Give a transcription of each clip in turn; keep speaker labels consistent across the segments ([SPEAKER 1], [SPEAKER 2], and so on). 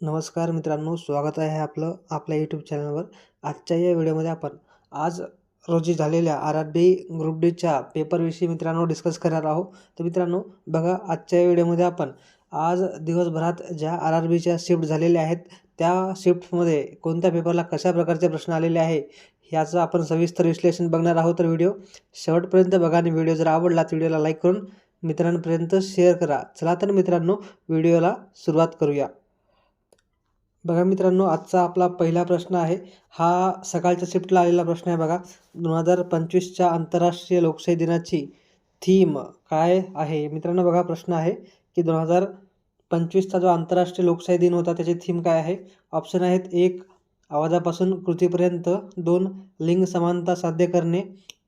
[SPEAKER 1] नमस्कार मित्रांनो स्वागत आहे आपलं आपल्या यूट्यूब चॅनलवर आजच्या या व्हिडिओमध्ये आपण आज रोजी झालेल्या आर आर बी ग्रुप डीच्या पेपरविषयी मित्रांनो डिस्कस करणार आहोत. तर मित्रांनो बघा आजच्या या व्हिडिओमध्ये आपण आज दिवसभरात ज्या आर आर बीच्या शिफ्ट झालेल्या आहेत त्या शिफ्टमध्ये कोणत्या पेपरला कशा प्रकारचे प्रश्न आलेले आहे याचं आपण सविस्तर विश्लेषण बघणार आहोत. तर व्हिडिओ शेवटपर्यंत बघा आणि व्हिडिओ जर आवडला तर व्हिडिओला लाईक करून मित्रांपर्यंत शेअर करा. चला तर मित्रांनो व्हिडिओला सुरुवात करूया. बघा मित्रांनो आजचा आपला पहिला प्रश्न आहे. हा सकाळच्या शिफ्टला आलेला प्रश्न आहे बघा. दोन हजार पंचवीसच्या आंतरराष्ट्रीय लोकशाही दिनाची थीम काय आहे? मित्रांनो बघा प्रश्न आहे की दोन हजार पंचवीसचा जो आंतरराष्ट्रीय लोकशाही दिन होता त्याची थीम काय आहे? ऑप्शन आहेत एक आवाजापासून कृतीपर्यंत दोन लिंग समानता साध्य करणे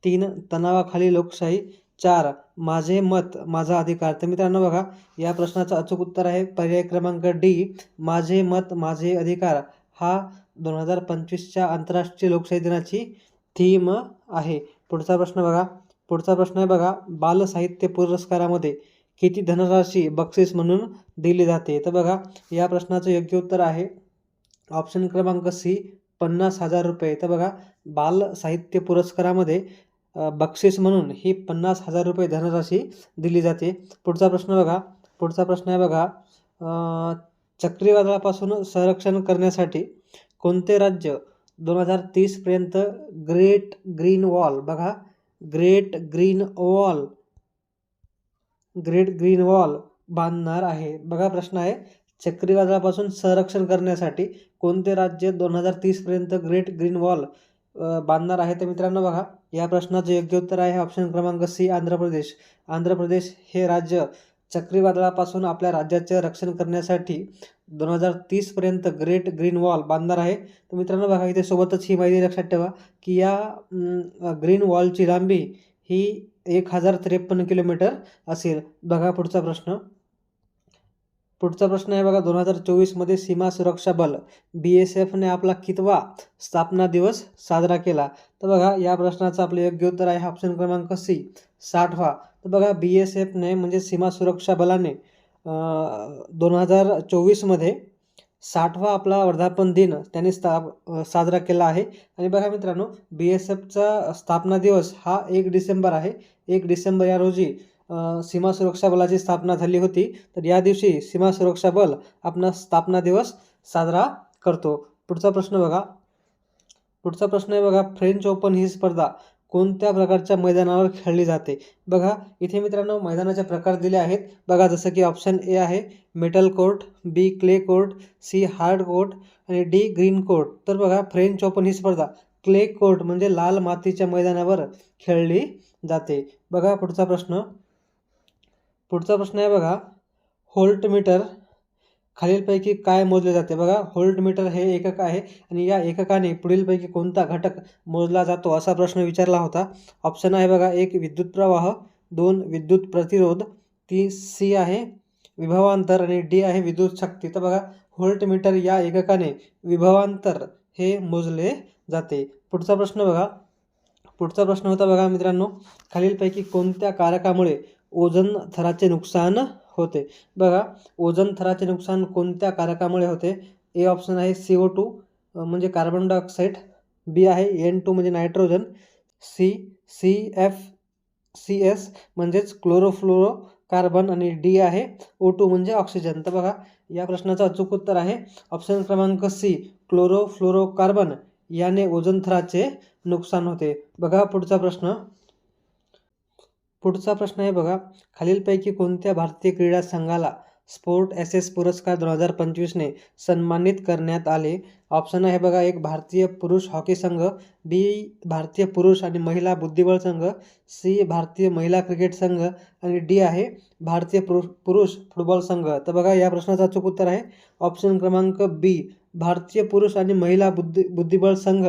[SPEAKER 1] तीन तणावाखाली लोकशाही चार माझे मत माझा अधिकार. तर मित्रांनो बघा या प्रश्नाचं अचूक उत्तर आहे. पर्याय क्रमांक डी माझे मत माझे अधिकार हा दोन हजार पंचवीसच्या आंतरराष्ट्रीय लोकशाही दिनाची थीम आहे. पुढचा प्रश्न बघा. पुढचा प्रश्न आहे बघा बाल साहित्य पुरस्कारामध्ये किती धनराशी बक्षीस म्हणून दिली जाते? तर बघा या प्रश्नाचं योग्य उत्तर आहे. ऑप्शन क्रमांक सी पन्नास हजार रुपये. तर बघा बाल साहित्य पुरस्कारामध्ये बक्षीस म्हणून ही पन्नास हजार रुपये धनराशी दिली जाते. पुढचा प्रश्न बघा. पुढचा प्रश्न आहे बघा. चक्रीवादळापासून संरक्षण करण्यासाठी कोणते राज्य दोन हजार तीसपर्यंत ग्रेट ग्रीन वॉल? बघा. Great green wall. Great green wall बांधणार आहे. बघा प्रश्न आहे. चक्रीवादळापासून संरक्षण करण्यासाठी कोणते राज्य दोन हजार तीसपर्यंत ग्रेट ग्रीन वॉल बांधणार आहे. तर मित्रांनो बघा या प्रश्नाचं योग्य उत्तर आहे ऑप्शन क्रमांक सी आंध्र प्रदेश. आंध्र प्रदेश हे राज्य चक्रीवादळापासून आपल्या राज्याचे रक्षण करण्यासाठी दोन हजार तीसपर्यंत ग्रेट ग्रीन वॉल बांधणार आहे. तर मित्रांनो बघा इथे सोबतच ही माहिती लक्षात ठेवा की या ग्रीन वॉलची लांबी ही एक हजार त्रेपन्न किलोमीटर असेल. बघा पुढचा प्रश्न. पुढचा प्रश्न आहे बघा दोन हजार चोवीसमध्ये सीमा सुरक्षा बल बी एस एफने आपला कितवा स्थापना दिवस साजरा केला? तर बघा या प्रश्नाचं आपलं योग्य उत्तर आहे ऑप्शन क्रमांक सी साठवा. तर बघा बी एस एफने म्हणजे सीमा सुरक्षा बलाने दोन हजार चोवीसमध्ये साठवा आपला वर्धापन दिन त्यांनी स्थाप साजरा केला आहे. आणि बघा मित्रांनो बी एस एफचा स्थापना दिवस हा एक डिसेंबर आहे. एक डिसेंबर या रोजी सीमा सुरक्षा बलाची स्थापना झाली होती. तर या दिवशी सीमा सुरक्षा बल आपला स्थापना दिवस साजरा करतो. पुढचा प्रश्न बघा. पुढचा प्रश्न आहे बघा फ्रेंच ओपन ही स्पर्धा कोणत्या प्रकारच्या मैदानावर खेळली जाते? बघा इथे मित्रांनो मैदानाचे प्रकार दिले आहेत. बघा जसं की ऑप्शन ए आहे metal court B clay court C hard court आणि डी ग्रीन कोर्ट तर बघा फ्रेंच ओपन ही स्पर्धा क्ले कोर्ट म्हणजे लाल मातीच्या मैदानावर खेळली जाते. बघा पुढचा प्रश्न. पुढचा प्रश्न आहे बघा होल्ट मीटर खालीलपैकी काय मोजले जाते? बघा होल्ट मीटर हे एकक आहे आणि या एककाने पुढीलपैकी कोणता घटक मोजला जातो असा प्रश्न विचारला होता. ऑप्शन आहे बघा एक विद्युत प्रवाह दोन विद्युत प्रतिरोध ती सी आहे विभवांतर आणि डी आहे विद्युत शक्ती. तर बघा होल्ट मीटर या एककाने विभवांतर हे मोजले जाते. पुढचा प्रश्न बघा पुढचा प्रश्न होता बघा मित्रांनो खालीलपैकी कोणत्या कारकामुळे ओझोन थराचे नुकसान होते. बघा ओझोन थराचे नुकसान कोणत्या कारकामुळे होते? ए ऑप्शन आहे सी ओ टू म्हणजे कार्बन डायऑक्साईड बी आहे एन टू म्हणजे nitrogen C C F C S म्हणजेच क्लोरोफ्लोरो कार्बन आणि डी आहे ओ टू म्हणजे ऑक्सिजन तर बघा या प्रश्नाचं अचूक उत्तर आहे. ऑप्शन क्रमांक सी क्लोरोफ्लोरोकार्बन याने ओझोन थराचे नुकसान होते. बघा पुढचा प्रश्न. पुढचा प्रश्न आहे बघा. खालीलपैकी कोणत्या भारतीय क्रीडा संघाला स्पोर्ट एस एस पुरस्कार दोन हजार पंचवीसने सन्मानित करण्यात आले? ऑप्शन आहे बघा एक भारतीय पुरुष हॉकी संघ बी भारतीय पुरुष आणि महिला बुद्धिबळ संघ सी भारतीय महिला क्रिकेट संघ आणि डी आहे भारतीय पुरुष पुरुष फुटबॉल संघ. तर बघा या प्रश्नाचं अचूक उत्तर आहे. ऑप्शन क्रमांक बी भारतीय पुरुष आणि महिला बुद्धी बुद्धिबळ संघ.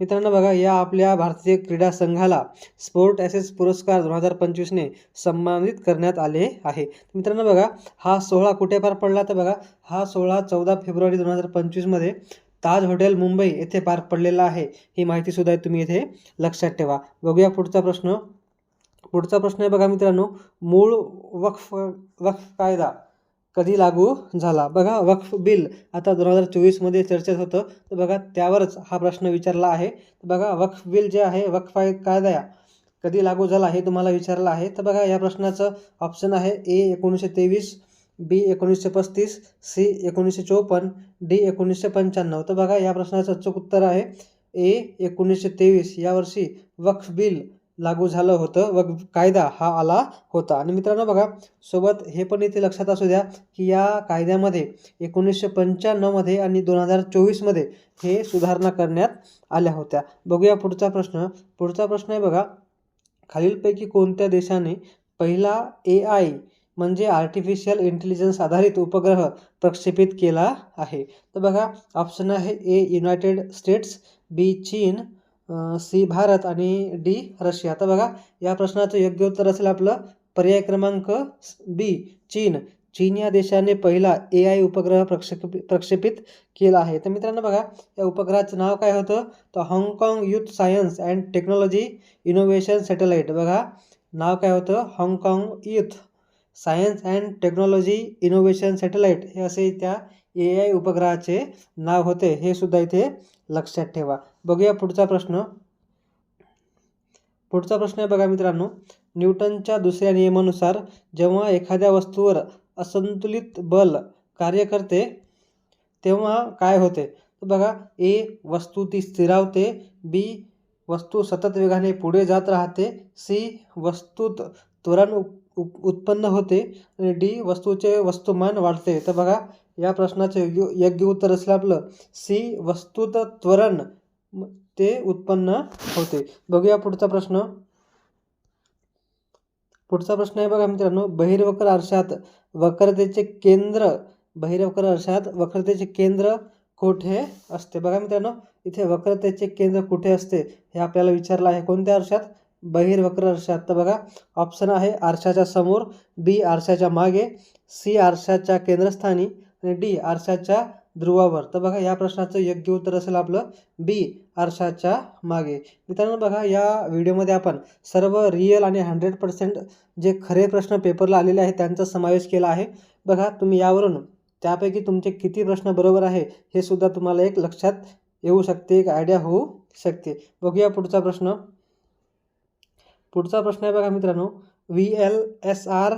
[SPEAKER 1] मित्रांनो बघा या आपल्या भारतीय क्रीडा संघाला स्पोर्ट ॲसेस पुरस्कार दोन हजार पंचवीसने सन्मानित करण्यात आले आहे. मित्रांनो बघा हा सोहळा कुठे पार पडला तर बघा हा सोहळा चौदा फेब्रुवारी दोन हजार पंचवीसमध्ये ताज हॉटेल मुंबई येथे पार पडलेला आहे. ही माहितीसुद्धा तुम्ही इथे लक्षात ठेवा. बघूया पुढचा प्रश्न. पुढचा प्रश्न आहे बघा मित्रांनो मूळ वक्फ वक्फ कायदा. कधी लागू झाला? बघा वक्फ बिल. आता दोन हजार चोवीसमध्ये चर्चेत होतं. तर बघा त्यावरच हा प्रश्न विचारला आहे. तर बघा वक्फ बिल जे आहे वक्फ कायदा कधी लागू झाला हे तुम्हाला विचारलं आहे. तर बघा या प्रश्नाचं ऑप्शन आहे ए एकोणीसशे तेवीस बी एकोणीसशे पस्तीस सी एकोणीसशे चोपन्न डी एकोणीसशे पंच्याण्णव. तर बघा या प्रश्नाचं अचूक उत्तर आहे ए एकोणीसशे तेवीस. यावर्षी वक्फ बिल लागू झालं होतं. व कायदा हा आला होता. आणि मित्रांनो बघा सोबत हे पण इथे लक्षात असू द्या की या कायद्यामध्ये एकोणीसशे पंच्याण्णवमध्ये आणि दोन हजार चोवीसमध्ये हे सुधारणा करण्यात आल्या होत्या. बघूया पुढचा प्रश्न. पुढचा प्रश्न आहे बघा खालीलपैकी कोणत्या देशाने पहिला ए आय म्हणजे आर्टिफिशियल इंटेलिजन्स आधारित उपग्रह प्रक्षेपित केला आहे? तर बघा ऑप्शन आहे ए युनायटेड स्टेट्स बी चीन सी भारत आणि डी रशिया. तर बघा या प्रश्नाचं योग्य उत्तर असेल आपलं पर्याय क्रमांक बी चीन. चीन या देशाने पहिला ए आय उपग्रह प्रक्षेप प्रक्षेपित केला आहे. तर मित्रांनो बघा या उपग्रहाचं नाव काय होतं? तर हाँगकाँग youth science and technology innovation satellite बघा नाव काय होतं? हाँगकाँग youth science and technology innovation satellite हे असे त्या ए आय उपग्रहाचे नाव होते. हे सुद्धा इथे लक्षात ठेवा. बघूया पुढचा प्रश्न. पुढचा प्रश्न आहे बघा मित्रांनो. न्यूटनच्या दुसऱ्या नियमानुसार जेव्हा एखाद्या वस्तूवर असंतुलित बल कार्य करते तेव्हा काय होते? तर बघा ए वस्तू ती स्थिरावते बी वस्तू सतत वेगाने पुढे जात राहते सी वस्तूत त्वरण उप उत्पन्न होते आणि डी वस्तूचे वस्तुमान वाढते. तर बघा या प्रश्नाचे योग्य योग्य उत्तर असलं आपलं. सी वस्तुत त्वरण ते उत्पन्न होते. बघूया पुढचा प्रश्न. पुढचा प्रश्न आहे बघा मित्रांनो बहिर्वक्र आरशात वक्रतेचे केंद्र बहिर्वक्र आरशात वक्रतेचे केंद्र कुठे असते? बघा मित्रांनो इथे वक्रतेचे केंद्र कुठे असते? हे आपल्याला विचारलं आहे. कोणत्या आरशात? बहिर्वक्र आरशात. तर बघा ऑप्शन आहे आरशाच्या समोर बी आरशाच्या मागे सी आरशाच्या केंद्रस्थानी आणि डी आरशाच्या ध्रुवावर. तर बघा या प्रश्नाचं योग्य उत्तर असेल आपलं बी आरशाच्या मागे. मित्रांनो बघा या व्हिडिओमध्ये आपण सर्व रिअल आणि हंड्रेड पर्सेंट जे खरे प्रश्न पेपरला आलेले आहेत त्यांचा समावेश केला आहे. बघा तुम्ही यावरून त्यापैकी तुमचे किती प्रश्न बरोबर आहे हे सुद्धा तुम्हाला एक लक्षात येऊ शकते एक आयडिया होऊ शकते. बघूया पुढचा प्रश्न. पुढचा प्रश्न आहे बघा मित्रांनो V L S R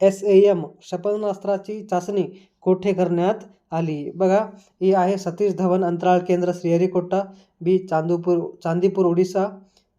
[SPEAKER 1] S A M क्षेपणास्त्राची चाचणी कोठे करण्यात आली. बघा ही आहे सतीश धवन अंतराळ केंद्र Sriharikota B Chandupur Chandipur Odisha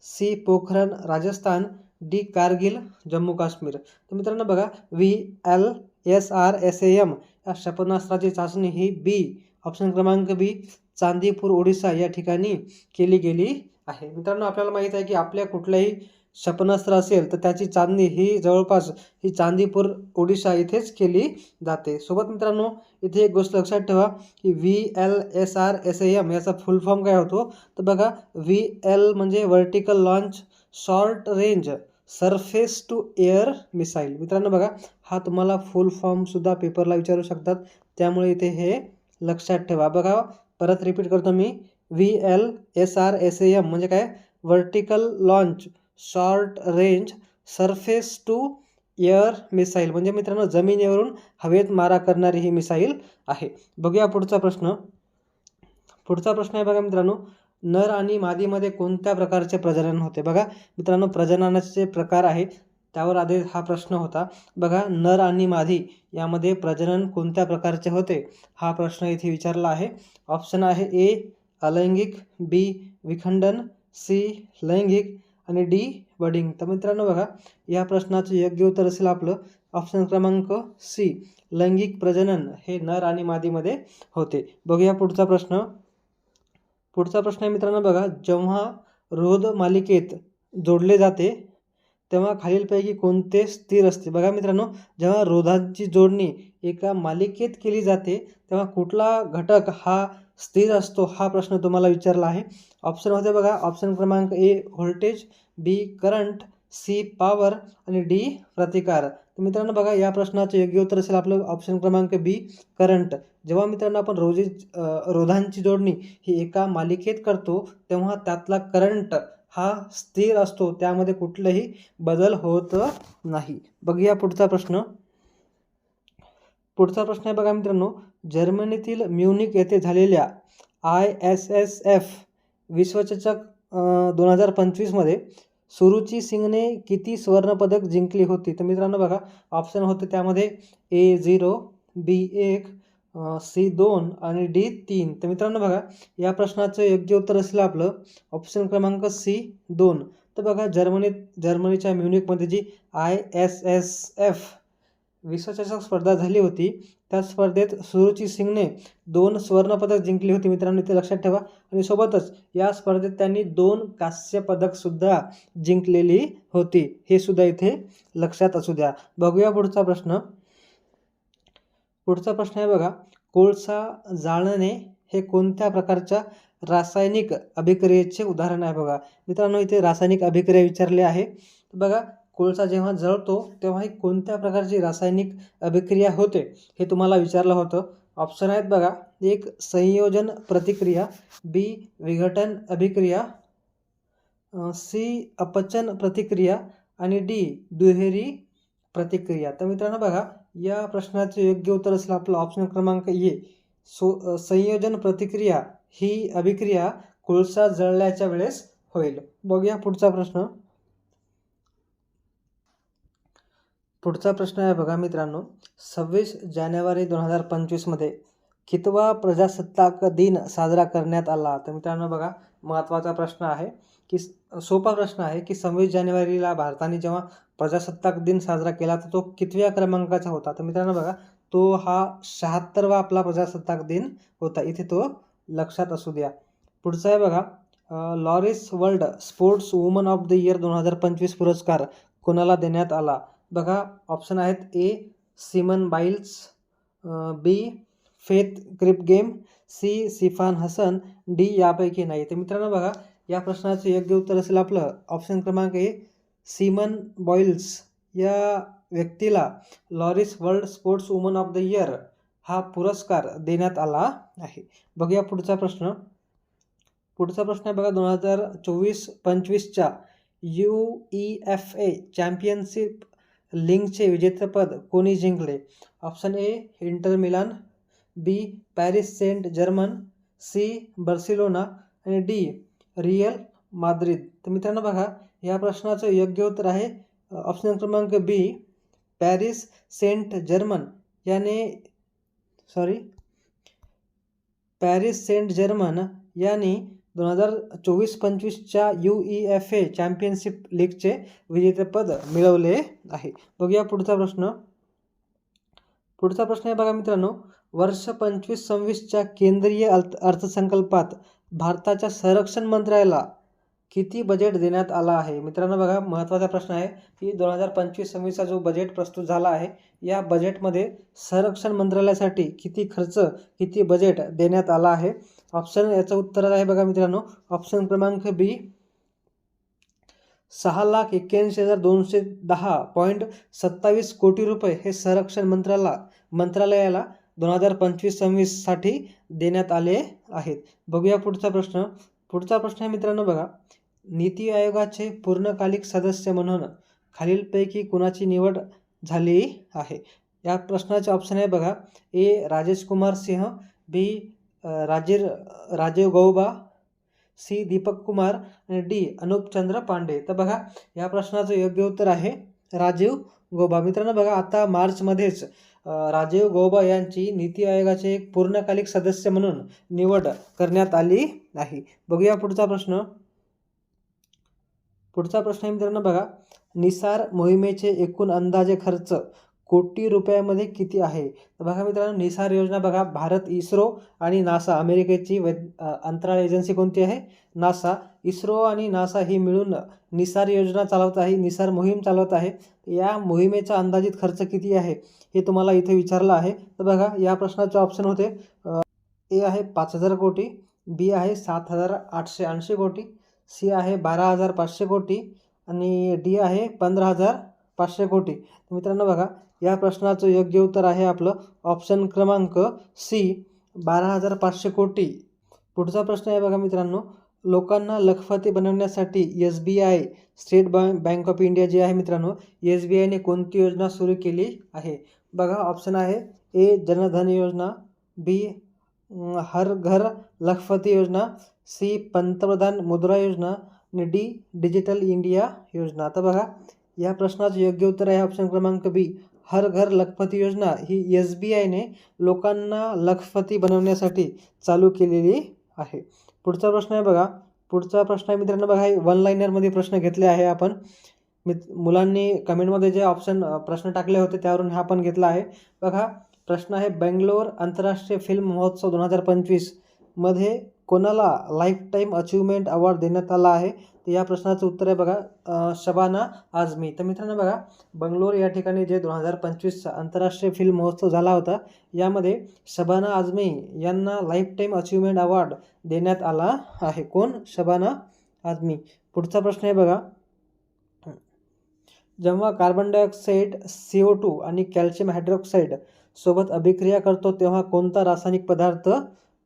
[SPEAKER 1] C Pokhran Rajasthan D Kargil Jammu Kashmir. तर मित्रांनो बघा V L S R S A M या क्षेपणास्त्राची चाचणी ही बी ऑप्शन क्रमांक बी चांदीपूर ओडिसा या ठिकाणी केली गेली आहे. मित्रांनो आपल्याला माहीत आहे की आपल्या कुठल्याही क्षेपणास्त्र असेल तर त्याची चांदणी ही जवळपास ही चांदीपूर ओडिशा इथेच केली जाते. सोबत मित्रांनो इथे एक गोष्ट लक्षात ठेवा की V L S R S A M याचा फुल फॉर्म काय होतो? तर बघा व्ही एल म्हणजे vertical launch short range surface to air missile मित्रांनो बघा हा तुम्हाला फुल फॉर्मसुद्धा पेपरला विचारू शकतात. त्यामुळे इथे हे लक्षात ठेवा. बघा परत रिपीट करतो मी. V L S R S A M म्हणजे काय? Vertical launch short range surface to air missile. म्हणजे मित्रांनो जमिनीवरून हवेत मारा करणारी ही मिसाईल आहे. बघूया पुढचा प्रश्न. पुढचा प्रश्न आहे बघा मित्रांनो नर आणि मादीमध्ये कोणत्या प्रकारचे प्रजनन होते? बघा मित्रांनो प्रजननाचे प्रकार आहे. त्यावर आधारित हा प्रश्न होता. बघा नर आणि मादी यामध्ये प्रजनन कोणत्या प्रकारचे होते? हा प्रश्न इथे विचारला आहे. ऑप्शन आहे ए अलैंगिक बी विखंडन सी लैंगिक आणि डी बडिंग. तर मित्रांनो बघा या प्रश्नाचं योग्य उत्तर असेल आपलं. ऑप्शन क्रमांक सी लैंगिक प्रजनन हे नर आणि मादीमध्ये होते. बघूया पुढचा प्रश्न. पुढचा प्रश्न आहे मित्रांनो बघा जेव्हा रोध मालिकेत जोडले जाते तेव्हा खालीलपैकी कोणते स्थिर असते? बघा मित्रांनो जेव्हा रोधांची जोडणी एका मालिकेत केली जाते तेव्हा कुठला घटक हा स्थिर असतो हा प्रश्न तुम्हाला विचारला आहे. ऑप्शन होते बघा ऑप्शन क्रमांक A voltage B current C power आणि डी प्रतिकार. तर मित्रांनो बघा या प्रश्नाचं योग्य उत्तर असेल आपलं ऑप्शन क्रमांक बी करंट जेव्हा मित्रांनो आपण रोजी रोधांची जोडणी ही एका मालिकेत करतो तेव्हा त्यातला करंट हा स्थिर असतो. त्यामध्ये कुठलंही बदल होत नाही. बघूया पुढचा प्रश्न. पुढचा प्रश्न आहे बघा मित्रांनो जर्मनीतील म्युनिक येथे झालेल्या आय एस एस एफ विश्वचषक दोन हजार पंचवीसमध्ये सुरुची सिंगने किती सुवर्णपदक जिंकली होती? तर मित्रांनो बघा ऑप्शन होते त्यामध्ये ए झिरो बी एक सी दोन आणि डी तीन. तर मित्रांनो बघा या प्रश्नाचं योग्य उत्तर असेल आपलं ऑप्शन क्रमांक सी दोन. तर बघा जर्मनीत जर्मनीच्या म्युनिकमध्ये G I S S F विश्वचषक स्पर्धा झाली होती. त्या स्पर्धेत सुरुची सिंगने दोन सुवर्णपदक जिंकली होती. मित्रांनो इथे लक्षात ठेवा. आणि सोबतच या स्पर्धेत त्यांनी दोन कांस्यपदकसुद्धा जिंकलेली होती. हे सुद्धा इथे लक्षात असू द्या. बघूया पुढचा प्रश्न. पुढचा प्रश्न आहे बघा. कोळसा जाळणे हे कोणत्या प्रकारच्या रासायनिक अभिक्रियेचे उदाहरण आहे बघा. मित्रांनो इथे रासायनिक अभिक्रिया विचारले आहे. बघा कोळसा जेव्हा जळतो तेव्हाही कोणत्या प्रकारची रासायनिक अभिक्रिया होते हे तुम्हाला विचारलं होतं. ऑप्शन आहेत बघा. एक संयोजन प्रतिक्रिया. बी विघटन अभिक्रिया. सी अपचन प्रतिक्रिया. आणि डी दुहेरी प्रतिक्रिया. तर मित्रांनो बघा या प्रश्नाचे योग्य उत्तर असेल आपलं ऑप्शन क्रमांक ए सो संयोजन प्रतिक्रिया ही अभिक्रिया कोळसा जळल्याच्या वेळेस होईल. बघूया पुढचा प्रश्न. पुढचा प्रश्न आहे बघा मित्रांनो. सव्वीस जानेवारी दोन हजार पंचवीसमध्ये कितवा प्रजासत्ताक दिन साजरा करण्यात आला? तर मित्रांनो बघा महत्त्वाचा प्रश्न आहे की सोपा प्रश्न आहे की सव्वीस जानेवारीला भारताने जेव्हा प्रजासत्ताक दिन साजरा केला तर तो कितव्या क्रमांकाचा होता? तर मित्रांनो बघा तो हा शहात्तरवा आपला प्रजासत्ताक दिन होता. इथे तो लक्षात असू द्या. पुढचा आहे बघा Laureus world sports woman of the year दोन हजार पंचवीस पुरस्कार कोणाला देण्यात आला? बघा ऑप्शन आहेत A Simone Biles B Faith Kipyegon C Sifan Hassan D यापैकी नाही. तर मित्रांनो बघा या प्रश्नाचं योग्य उत्तर असेल आपलं. ऑप्शन क्रमांक ए सिमन बॉईल्स या व्यक्तीला Laureus world sports woman of the year हा पुरस्कार देण्यात आला आहे. बघूया पुढचा प्रश्न. पुढचा प्रश्न आहे बघा दोन हजार चोवीस पंचवीसच्या U E F A championship लिंकचे विजेतेपद कोणी जिंकले? Option A Inter Milan B Paris Saint Germain C Barcelona आणि डी रियल माद्रिद. तर मित्रांनो बघा या प्रश्नाचं योग्य उत्तर आहे ऑप्शन क्रमांक बी पॅरिस सेंट जर्मन याने सॉरी पॅरिस सेंट जर्मन यांनी दोन हजार चोवीस पंचवीसच्या U E F A championship लीगचे विजेतेपद मिळवले आहे. बघूया पुढचा प्रश्न. पुढचा प्रश्न आहे बघा मित्रांनो. वर्ष पंचवीस सव्वीसच्या केंद्रीय अर्थ अर्थसंकल्पात भारताच्या संरक्षण मंत्रालयाला किती बजेट देण्यात आला आहे? मित्रांनो बघा महत्त्वाचा प्रश्न आहे की दोन हजार पंचवीस सव्वीसचा जो बजेट प्रस्तुत झाला आहे या बजेटमध्ये संरक्षण मंत्रालयासाठी किती खर्च किती बजेट देण्यात आला आहे? ऑप्शन याचं उत्तर आहे बघा मित्रांनो. ऑप्शन क्रमांक बी सहा लाख एक्क्याऐंशी हजार दोनशे दहा पॉईंट सत्तावीस कोटी रुपये हे संरक्षण मंत्राला मंत्रालयाला दोन हजार पंचवीस सव्वीससाठी देण्यात आले आहेत. बघूया पुढचा प्रश्न. पुढचा प्रश्न आहे मित्रांनो बघा. नीती आयोगाचे पूर्णकालिक सदस्य म्हणून खालीलपैकी कुणाची निवड झाली आहे? या प्रश्नाचे ऑप्शन आहे बघा. ए. राजेश कुमार सिंह बी. राजीर राजीव गौबा सी दीपक कुमार आणि डी अनुपचंद्र पांडे. तर बघा या प्रश्नाचं योग्य उत्तर आहे राजीव गोबा. मित्रांनो बघा आता मार्चमध्येच राजीव गोबा यांची नीती आयोगाचे एक पूर्णकालिक सदस्य म्हणून निवड करण्यात आली आहे. बघूया पुढचा प्रश्न. पुढचा प्रश्न आहे मित्रांनो बघा निसार मोहिमेचे एकूण अंदाजे खर्च कोटी रुपयामध्ये किती आहे? तर बघा मित्रांनो निसार योजना बघा भारत इस्रो आणि नासा अमेरिकेची वै अंतराळ एजन्सी कोणती आहे? नासा. इस्रो आणि नासा ही मिळून निसार योजना चालवत आहे निसार मोहीम चालवत आहे. या मोहिमेचा अंदाजित खर्च किती आहे? हे तुम्हाला इथे विचारलं आहे. तर बघा या प्रश्नाचे ऑप्शन होते ए आहे पाच हजार कोटी बी आहे सात हजार आठशे ऐंशी कोटी सी आहे बारा हजार पाचशे कोटी आणि डी आहे पंधरा हजार पाचशे कोटी. मित्रांनो बघा या प्रश्नाचं योग्य उत्तर आहे आपलं ऑप्शन क्रमांक सी बारा हजार पाचशे कोटी. पुढचा प्रश्न आहे बघा मित्रांनो लोकांना लखपती बनवण्यासाठी S B I state bank bank of India जी आहे मित्रांनो एस बी आयने कोणती योजना सुरू केली आहे? बघा ऑप्शन आहे ए जनधन योजना बी हर घर लखपती योजना सी पंतप्रधान मुद्रा योजना आणि डी डिजिटल इंडिया योजना. आता बघा या प्रश्नाचं योग्य उत्तर आहे ऑप्शन क्रमांक बी हर घर लखपती योजना ही एस बी आयने लोकांना लखपती बनवण्यासाठी चालू केलेली आहे. पुढचा प्रश्न आहे बघा. पुढचा प्रश्न आहे मित्रांनो बघा वन लाईनरमध्ये प्रश्न घेतले आहे आपण. मित मुलांनी कमेंटमध्ये जे ऑप्शन प्रश्न टाकले होते त्यावरून हा पण घेतला आहे. बघा प्रश्न आहे बेंगलोर आंतरराष्ट्रीय फिल्म महोत्सव दोन हजार पंचवीसमध्ये कोणाला लाईफ टाईम अचिव्हमेंट अवॉर्ड देण्यात आला आहे? तर या प्रश्नाचं उत्तर आहे बघा शबाना आझमी. तर मित्रांनो बघा बंगलोर या ठिकाणी जे दोन हजार पंचवीसचा आंतरराष्ट्रीय फिल्म महोत्सव झाला होता यामध्ये शबाना आझमी यांना लाईफ टाईम अचिव्हमेंट अवॉर्ड देण्यात आला आहे. कोण? शबाना आझमी. पुढचा प्रश्न आहे बघा जेव्हा carbon dioxide C O two आणि कॅल्शियम हायड्रॉक्साईड सोबत अभिक्रिया करतो तेव्हा कोणता रासायनिक पदार्थ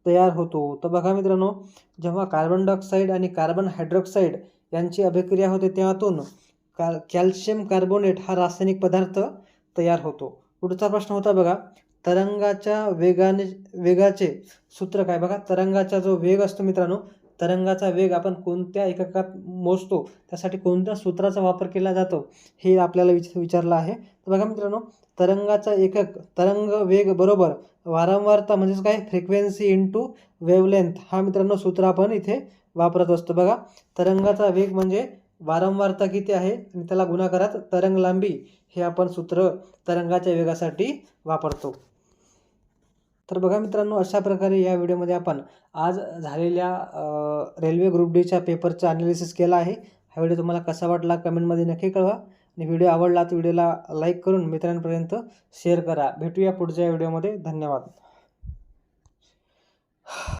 [SPEAKER 1] तयार होतो. तर बघा मित्रांनो जेव्हा कार्बन डायऑक्साईड आणि कार्बन हायड्रॉक्साईड यांची अभिक्रिया होते तेव्हातून का कॅल्शियम कार्बोनेट हा रासायनिक पदार्थ तयार होतो. पुढचा प्रश्न होता बघा तरंगाच्या वेगाने वेगाचे सूत्र काय? बघा तरंगाचा जो वेग असतो मित्रांनो तरंगाचा वेग आपण कोणत्या एककात मोजतो त्यासाठी कोणत्या सूत्राचा वापर केला जातो हे आपल्याला विच विचारलं आहे. तर बघा मित्रांनो तरंगाचा एकक तरंग वेग बरोबर वारंवारता म्हणजेच काय? फ्रिक्वेन्सी इंटू वेवलेंथ हा मित्रांनो सूत्र आपण इथे वापरत असतो. बघा तरंगाचा वेग म्हणजे वारंवारता किती आहे? आणि त्याला गुणाकारात तरंग लांबी हे आपण सूत्र तरंगाच्या वेगासाठी वापरतो. तर बघा मित्रांनो अशा प्रकारे या व्हिडिओमध्ये आपण आज झालेल्या रेल्वे ग्रुप डीच्या पेपरचा अनालिसिस केला आहे. हा व्हिडिओ तुम्हाला कसा वाटला कमेंटमध्ये नक्की कळवा. आणि व्हिडिओ आवडला तर व्हिडिओला लाईक करून मित्रांपर्यंत शेअर करा. भेटूया पुढच्या व्हिडिओमध्ये. धन्यवाद.